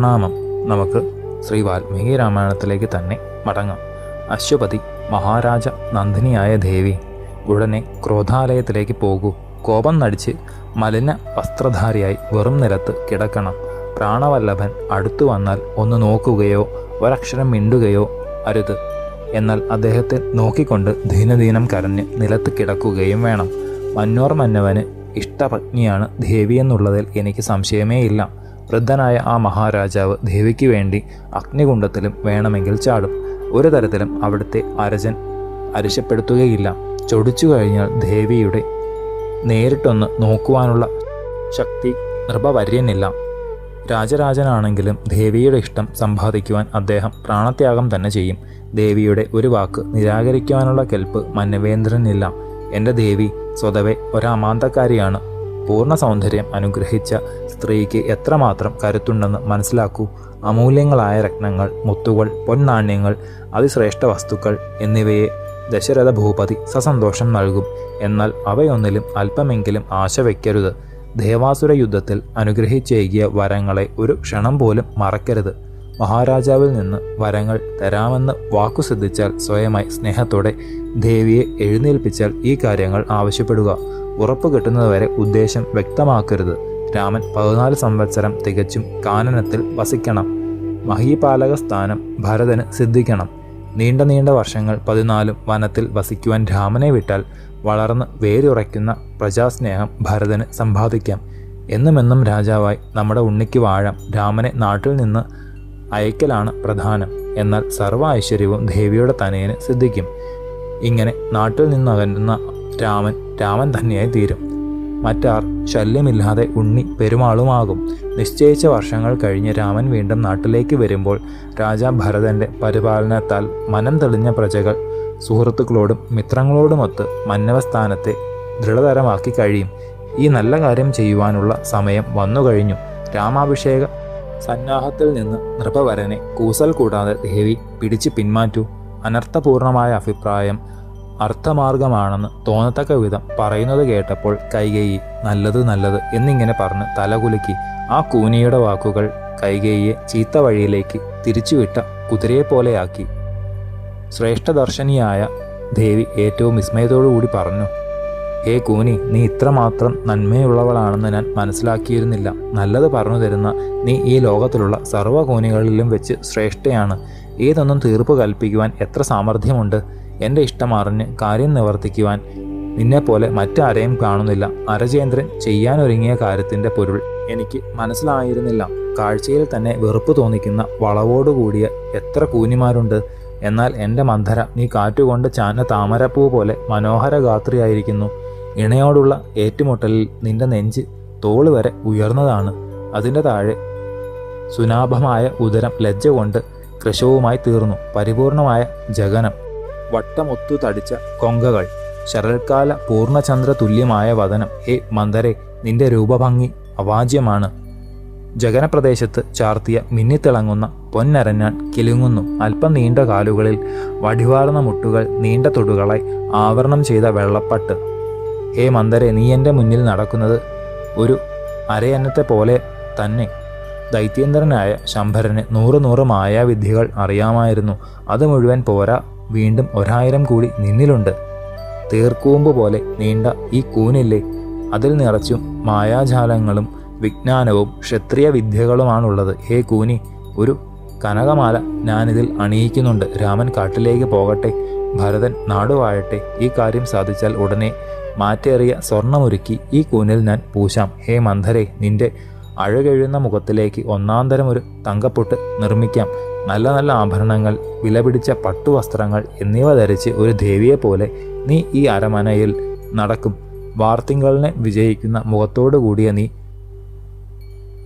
പ്രണാമം നമുക്ക് ശ്രീ വാൽമീകി രാമായണത്തിലേക്ക് തന്നെ മടങ്ങാം. അശ്വപതി മഹാരാജ നന്ദിനിയായ ദേവി ഉടനെ ക്രോധാലയത്തിലേക്ക് പോകൂ. കോപം നടിച്ച് മലിന വസ്ത്രധാരിയായി വെറും നിലത്ത് കിടക്കണം. പ്രാണവല്ലഭൻ അടുത്തു വന്നാൽ ഒന്ന് നോക്കുകയോ ഒരക്ഷരം മിണ്ടുകയോ അരുത്. എന്നാൽ അദ്ദേഹത്തെ നോക്കിക്കൊണ്ട് ദീനദീനം കരഞ്ഞ് നിലത്ത് കിടക്കുകയും വേണം. മന്നോർ മന്നവന് ഇഷ്ടപത്നിയാണ് ദേവി എന്നുള്ളതിൽ എനിക്ക് സംശയമേ ഇല്ല വൃദ്ധനായ ആ മഹാരാജാവ് ദേവിക്ക് വേണ്ടി അഗ്നികുണ്ഡത്തിലും വേണമെങ്കിൽ ചാടും. ഒരു തരത്തിലും അവിടുത്തെ അരജൻ അരിശപ്പെടുത്തുകയില്ല. ചൊടിച്ചു കഴിഞ്ഞാൽ ദേവിയുടെ നേരിട്ടൊന്ന് നോക്കുവാനുള്ള ശക്തി നൃപവര്യനില്ല രാജരാജനാണെങ്കിലും ദേവിയുടെ ഇഷ്ടം സമ്പാദിക്കുവാൻ അദ്ദേഹം പ്രാണത്യാഗം തന്നെ ചെയ്യും. ദേവിയുടെ ഒരു വാക്ക് നിരാകരിക്കുവാനുള്ള കെൽപ്പ് മന്നവേന്ദ്രനില്ല. എന്റെ ദേവി സ്വതവേ ഒരമാന്തക്കാരിയാണ്. പൂർണ സൗന്ദര്യം അനുഗ്രഹിച്ച സ്ത്രീക്ക് എത്രമാത്രം കരുത്തുണ്ടെന്ന് മനസ്സിലാക്കൂ. അമൂല്യങ്ങളായ രത്നങ്ങൾ മുത്തുകൾ പൊന്നാണ്യങ്ങൾ അതിശ്രേഷ്ഠ വസ്തുക്കൾ എന്നിവയെ ദശരഥ ഭൂപതി സസന്തോഷം നൽകും. എന്നാൽ അവയൊന്നിലും അല്പമെങ്കിലും ആശ വയ്ക്കരുത് ദേവാസുര യുദ്ധത്തിൽ അനുഗ്രഹിച്ചേകിയ വരങ്ങളെ ഒരു ക്ഷണം പോലും മറക്കരുത്. മഹാരാജാവിൽ നിന്ന് വരങ്ങൾ തരാമെന്ന് വാക്കു സിദ്ധിച്ചാൽ സ്വയമായി സ്നേഹത്തോടെ ദേവിയെ എഴുന്നേൽപ്പിച്ചാൽ ഈ കാര്യങ്ങൾ ആവശ്യപ്പെടുക. ഉറപ്പ് കിട്ടുന്നതുവരെ ഉദ്ദേശം വ്യക്തമാക്കരുത്. രാമൻ പതിനാല് സംവത്സരം തികച്ചും കാനനത്തിൽ വസിക്കണം. മഹീപാലക സ്ഥാനം ഭരതന് സിദ്ധിക്കണം. നീണ്ട നീണ്ട വർഷങ്ങൾ പതിനാലും വനത്തിൽ വസിക്കുവാൻ രാമനെ വിട്ടാൽ വളർന്ന് വേരുറയ്ക്കുന്ന പ്രജാസ്നേഹം ഭരതന് സമ്പാദിക്കാം. എന്നുമെന്നും രാജാവായി നമ്മുടെ ഉണ്ണിക്ക് വാഴാം രാമനെ നാട്ടിൽ നിന്ന് അയക്കലാണ് പ്രധാനം. എന്നാൽ സർവ ഐശ്വര്യവും ദേവിയുടെ തനയന് സിദ്ധിക്കും. ഇങ്ങനെ നാട്ടിൽ നിന്നകന്നുന്ന രാമൻ രാമൻ തന്നെയായി തീരും. മറ്റാർ ശല്യമില്ലാതെ ഉണ്ണി പെരുമാളുമാകും. നിശ്ചയിച്ച വർഷങ്ങൾ കഴിഞ്ഞ് രാമൻ വീണ്ടും നാട്ടിലേക്ക് വരുമ്പോൾ രാജാ ഭരതന്റെ പരിപാലനത്താൽ മനം തെളിഞ്ഞ പ്രജകൾ സുഹൃത്തുക്കളോടും മിത്രങ്ങളോടുമൊത്ത് മന്നവസ്ഥാനത്തെ ദൃഢതരമാക്കി കഴിയും. ഈ നല്ല കാര്യം ചെയ്യുവാനുള്ള സമയം വന്നു കഴിഞ്ഞു. രാമാഭിഷേക സന്നാഹത്തിൽ നിന്ന് നൃപവരനെ കൂസൽ കൂടാതെ ദേവി പിടിച്ച് പിന്മാറ്റൂ. അനർത്ഥപൂർണമായ അഭിപ്രായം അർത്ഥമാർഗമാണെന്ന് തോന്നത്തക്ക വിധം പറയുന്നത് കേട്ടപ്പോൾ കൈകേയി നല്ലത് നല്ലത് എന്നിങ്ങനെ പറഞ്ഞ് തലകുലുക്കി ആ കൂനിയുടെ വാക്കുകൾ കൈകേയിയെ ചീത്ത വഴിയിലേക്ക് തിരിച്ചുവിട്ട കുതിരയെ പോലെയാക്കി ശ്രേഷ്ഠദർശനിയായ ദേവി ഏറ്റവും വിസ്മയത്തോടുകൂടി പറഞ്ഞു ഹേ കൂനി നീ ഇത്രമാത്രം നന്മയുള്ളവളാണെന്ന് ഞാൻ മനസ്സിലാക്കിയിരുന്നില്ല. നല്ലത് പറഞ്ഞു തരുന്ന നീ ഈ ലോകത്തിലുള്ള സർവ കൂനികളിലും വെച്ച് ശ്രേഷ്ഠയാണ്. ഏതൊന്നും തീർപ്പ് കൽപ്പിക്കുവാൻ എത്ര സാമർഥ്യമുണ്ട്? എന്റെ ഇഷ്ടം അറിഞ്ഞ് കാര്യം നിവർത്തിക്കുവാൻ നിന്നെപ്പോലെ മറ്റാരെയും കാണുന്നില്ല. അരചേന്ദ്രൻ ചെയ്യാനൊരുങ്ങിയ കാര്യത്തിന്റെ പൊരുൾ എനിക്ക് മനസ്സിലായിരുന്നില്ല. കാഴ്ചയിൽ തന്നെ വെറുപ്പ് തോന്നിക്കുന്ന വളവോടുകൂടിയ എത്ര കൂനിമാരുണ്ട്. എന്നാൽ എന്റെ മന്ധര നീ കാറ്റുകൊണ്ട് ചാന താമരപ്പൂ പോലെ മനോഹര ഗാത്രിയായിരിക്കുന്നു ഇണയോടുള്ള ഏറ്റുമുട്ടലിൽ നിന്റെ നെഞ്ച് തോൾ വരെ ഉയർന്നതാണ്. അതിന്റെ താഴെ സുനാഭമായ ഉദരം ലജ്ജ കൊണ്ട് കൃശവുമായി തീർന്നു. പരിപൂർണമായ ജഗനം. വട്ടമൊത്തു തടിച്ച കൊങ്കകൾ. ശരൽക്കാല പൂർണചന്ദ്ര തുല്യമായ വതനം ഹേ മന്ദരെ നിന്റെ രൂപഭംഗി അവാജ്യമാണ്. ജഗനപ്രദേശത്ത് ചാർത്തിയ മിന്നിത്തിളങ്ങുന്ന പൊന്നരഞ്ഞാൻ കിലുങ്ങുന്നു. അല്പം നീണ്ട കാലുകളിൽ വടിവാർന്ന മുട്ടുകൾ നീണ്ട തൊടുകളായി ആവരണം ചെയ്ത വെള്ളപ്പട്ട്. ഹേ മന്ദരെ നീ എന്റെ മുന്നിൽ നടക്കുന്നത് ഒരു അരയന്നത്തെ പോലെ തന്നെ. ദൈത്യേന്ദ്രനായ ശംഭരന് നൂറ് നൂറ് മായാവിദ്യകൾ അറിയാമായിരുന്നു. അത് മുഴുവൻ പോരാ. വീണ്ടും ഒരായിരം കൂടി നിന്നിലുണ്ട്. തീർക്കൂമ്പ് പോലെ നീണ്ട ഈ കൂനില്ലേ? അതിൽ നിറച്ചും മായാജാലങ്ങളും വിജ്ഞാനവും ക്ഷത്രിയ വിദ്യകളുമാണുള്ളത് ഹേ കൂനി ഒരു കനകമാല ഞാനിതിൽ അണിയിക്കുന്നുണ്ട്. രാമൻ കാട്ടിലേക്ക് പോകട്ടെ. ഭരതൻ നാടുവാഴട്ടെ. ഈ കാര്യം സാധിച്ചാൽ ഉടനെ മാറ്റേറിയ സ്വർണമൊരുക്കി ഈ കൂനിൽ ഞാൻ പൂശാം. ഹേ മന്ധരെ നിന്റെ അഴകെഴുന്ന മുഖത്തിലേക്ക് ഒന്നാന്തരം ഒരു തങ്കപ്പൊട്ട് നിർമ്മിക്കാം. നല്ല നല്ല ആഭരണങ്ങൾ വിലപിടിച്ച പട്ടുവസ്ത്രങ്ങൾ എന്നിവ ധരിച്ച് ഒരു ദേവിയെ പോലെ നീ ഈ അരമനയിൽ നടക്കും. വാർത്തിങ്കളിനെ വിജയിക്കുന്ന മുഖത്തോടു കൂടിയ നീ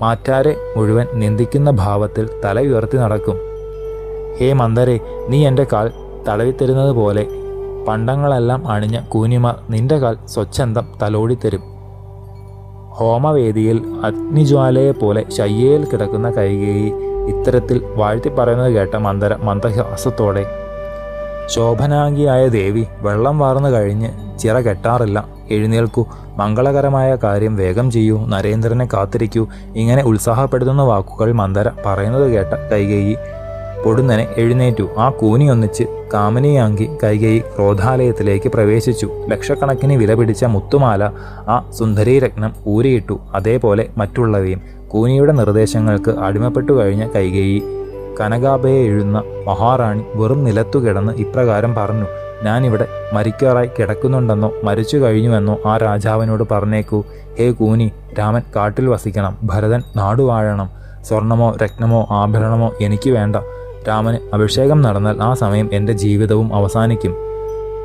മാറ്റാരെ മുഴുവൻ നിന്ദിക്കുന്ന ഭാവത്തിൽ തല ഉയർത്തി നടക്കും. ഹേ മന്ദരെ നീ എന്റെ കാൽ തടവിത്തരുന്നത് പോലെ പണ്ടങ്ങളെല്ലാം അണിഞ്ഞ കൂനിമാർ നിന്റെ കാൽ സ്വച്ഛന്തം തലോടിത്തരും. ഹോമവേദിയിൽ അഗ്നിജ്വാലയെ പോലെ ശയ്യയിൽ കിടക്കുന്ന കൈകേയി ഇത്തരത്തിൽ വാഴ്ത്തി പറയുന്നത് കേട്ട മന്ദര മന്ദഹാസത്തോടെ ശോഭനാംഗിയായ ദേവി വെള്ളം വാർന്നു കഴിഞ്ഞ് ചിറ കെട്ടാറില്ല. എഴുന്നേൽക്കൂ. മംഗളകരമായ കാര്യം വേഗം ചെയ്യൂ. നരേന്ദ്രനെ കാത്തിരിക്കൂ. ഇങ്ങനെ ഉത്സാഹപ്പെടുത്തുന്ന വാക്കുകൾ മന്ദര പറയുന്നത് കേട്ട കൈകേയി പൊടുന്നനെ എഴുന്നേറ്റു. ആ കൂനി ഒന്നിച്ച് കാമനിയാങ്കി കൈകൈ ക്രോധാലയത്തിലേക്ക് പ്രവേശിച്ചു. ലക്ഷക്കണക്കിന് വില പിടിച്ച മുത്തുമാല ആ സുന്ദരീരത്നം ഊരിയിട്ടു അതേപോലെ മറ്റുള്ളവയും. കൂനിയുടെ നിർദ്ദേശങ്ങൾക്ക് അടിമപ്പെട്ടു കഴിഞ്ഞ കൈകേയി കനകാബയെ എഴുന്ന മഹാറാണി വെറും നിലത്തു കിടന്ന് ഇപ്രകാരം പറഞ്ഞു ഞാനിവിടെ മരിക്കാറായി കിടക്കുന്നുണ്ടെന്നോ മരിച്ചു കഴിഞ്ഞുവെന്നോ ആ രാജാവിനോട് പറഞ്ഞേക്കൂ. ഹേ കൂനി രാമൻ കാട്ടിൽ വസിക്കണം. ഭരതൻ നാടുവാഴണം. സ്വർണമോ രത്നമോ ആഭരണമോ എനിക്ക് വേണ്ട. രാമന് അഭിഷേകം നടന്നാൽ ആ സമയം എന്റെ ജീവിതവും അവസാനിക്കും.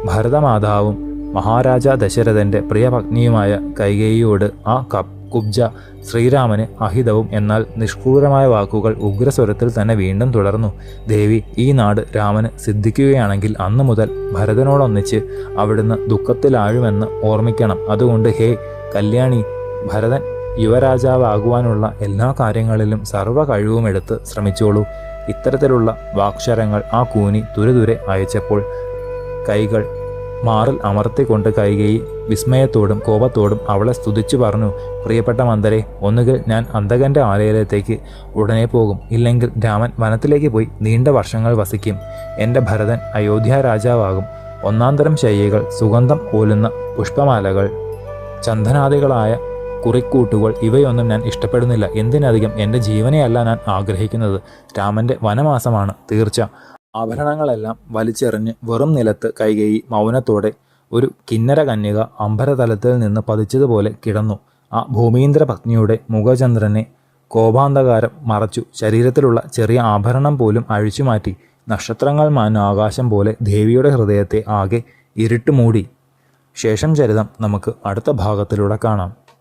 ഭരതമാതാവും മഹാരാജ ദശരഥന്റെ പ്രിയപത്നിയുമായ കൈകേയിയോട് ആ കപ് കുബ്ജ ശ്രീരാമന് അഹിതവും എന്നാൽ നിഷ്ക്രൂരമായ വാക്കുകൾ ഉഗ്രസ്വരത്തിൽ തന്നെ വീണ്ടും തുടർന്നു. ദേവി ഈ നാട് രാമന് സിദ്ധിക്കുകയാണെങ്കിൽ അന്നു മുതൽ ഭരതനോടൊന്നിച്ച് അവിടുന്ന് ദുഃഖത്തിലാഴുമെന്ന് ഓർമ്മിക്കണം. അതുകൊണ്ട് ഹേ കല്യാണി ഭരതൻ യുവരാജാവാകുവാനുള്ള എല്ലാ കാര്യങ്ങളിലും സർവ കഴിവുമെടുത്ത് ശ്രമിച്ചോളൂ. ഇത്തരത്തിലുള്ള വാക്ഷരങ്ങൾ ആ കൂനി ദുരെ അയച്ചപ്പോൾ കൈകൾ മാറിൽ അമർത്തിക്കൊണ്ട് കൈകൈ വിസ്മയത്തോടും കോപത്തോടും അവളെ സ്തുതിച്ചു പറഞ്ഞു പ്രിയപ്പെട്ട മന്ദരെ ഒന്നുകിൽ ഞാൻ അന്തകന്റെ ആലയത്തിലേക്ക് ഉടനെ പോകും ഇല്ലെങ്കിൽ രാമൻ വനത്തിലേക്ക് പോയി നീണ്ട വർഷങ്ങൾ വസിക്കും. എന്റെ ഭരതൻ അയോധ്യ രാജാവാകും. ഒന്നാന്തരം ശൈലികൾ സുഗന്ധം പോലുന്ന പുഷ്പമാലകൾ ചന്ദനാദികളായ കുറിക്കൂട്ടുകൾ ഇവയൊന്നും ഞാൻ ഇഷ്ടപ്പെടുന്നില്ല. എന്തിനധികം എന്റെ ജീവനെയല്ല ഞാൻ ആഗ്രഹിക്കുന്നത്. രാമന്റെ വനമാസമാണ് തീർച്ച. ആഭരണങ്ങളെല്ലാം വലിച്ചെറിഞ്ഞ് വെറും നിലത്ത് കൈകൈ മൗനത്തോടെ ഒരു കിന്നര കന്യക അമ്പരതലത്തിൽ നിന്ന് പതിച്ചതുപോലെ കിടന്നു. ആ ഭൂമീന്ദ്ര പത്നിയുടെ മുഖചന്ദ്രനെ കോപാന്തകാരം മറച്ചു ശരീരത്തിലുള്ള ചെറിയ ആഭരണം പോലും അഴിച്ചുമാറ്റി നക്ഷത്രങ്ങൾ മാന ആകാശം പോലെ ദേവിയുടെ ഹൃദയത്തെ ആകെ ഇരുട്ടുമൂടി. ശേഷം ചരിതം നമുക്ക് അടുത്ത ഭാഗത്തിലൂടെ കാണാം.